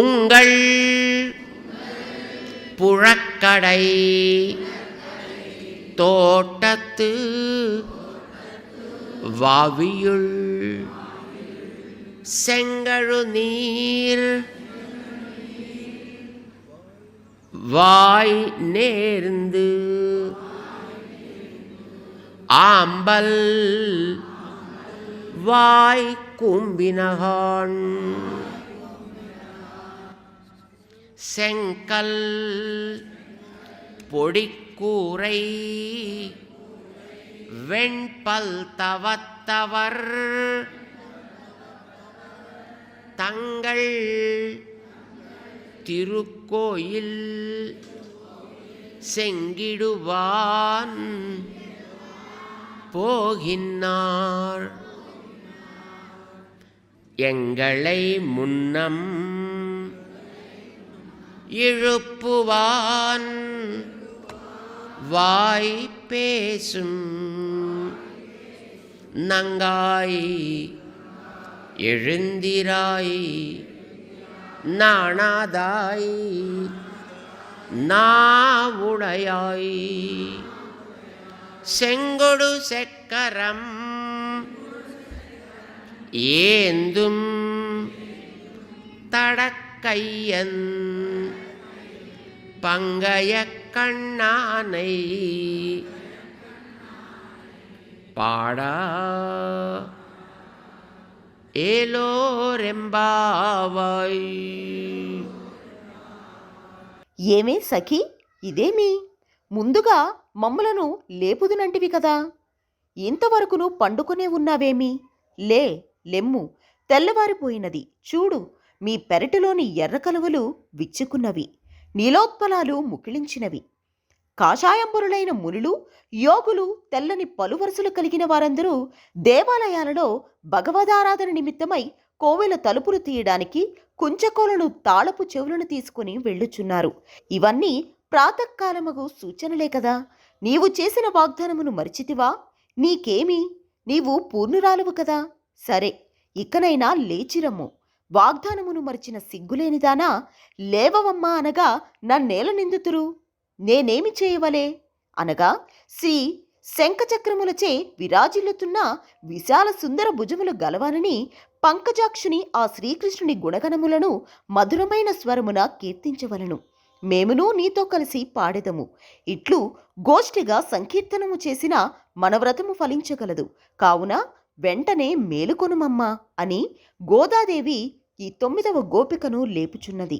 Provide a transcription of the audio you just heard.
உங்கள் புழக்கடை தோட்டத்து வாவியுள் செங்கழு நீர் வாய் நேர்ந்து ஆம்பல் வாய் கும்பினகான். செங்கல் பொடிக்கூரை வெண்பல் தவத்தவர் தங்கள் திருக்கோயில் செங்கிடுவான் போகின்னார். எங்களை முன்னம் இழுப்புவான் வாய் பேசும் நங்காய் எழுந்திராய். நாணாதாய். நாவுடையாய். செங்கொடு செக்கரம் ஏந்தும் தடக்கையன். பங்கய கண்ணானை பாடா ఏలోరెంబావాయ్ ఏమే సఖి ఇదేమి ముందుగా మమ్ములను లేపుదునంటివి కదా ఇంతవరకును పండుకునే ఉన్నావేమి లే లెమ్ము తెల్లవారిపోయినది చూడు మీ పెరటిలోని ఎర్ర కలువలు విచ్చుకున్నవి నీలోత్పలాలు ముకిళించినవి. కాషాయంబరులైన మునులు యోగులు తెల్లని పలువరుసలు కలిగిన వారందరూ దేవాలయాలలో భగవదారాధన నిమిత్తమై కోవెల తలుపులు తీయడానికి కుంచకోలను తాళపు చెవులను తీసుకుని వెళ్ళుచున్నారు. ఇవన్నీ ప్రాతకాలముగు సూచనలే కదా. నీవు చేసిన వాగ్దానమును మరిచితివా? నీకేమి? నీవు పూర్ణురాలువు కదా? సరే ఇకనైనా లేచిరమ్ము. వాగ్దానమును మరిచిన సిగ్గులేనిదానా? లేవవమ్మా అనగా నన్నేల నిందుతురు? నేనేమి చేయవలే? అనగా శ్రీ శంఖచక్రములచే విరాజిల్లుతున్న విశాల సుందర భుజములు గలవానని పంకజాక్షుని ఆ శ్రీకృష్ణుని గుణగణములను మధురమైన స్వరమున కీర్తించవలను. మేమును నీతో కలిసి పాడెదము. ఇట్లు గోష్ఠిగా సంకీర్తనము చేసిన మనవ్రతము ఫలించగలదు. కావున వెంటనే మేలుకొనుమమ్మా అని గోదాదేవి ఈ తొమ్మిదవ గోపికను లేపుచున్నది.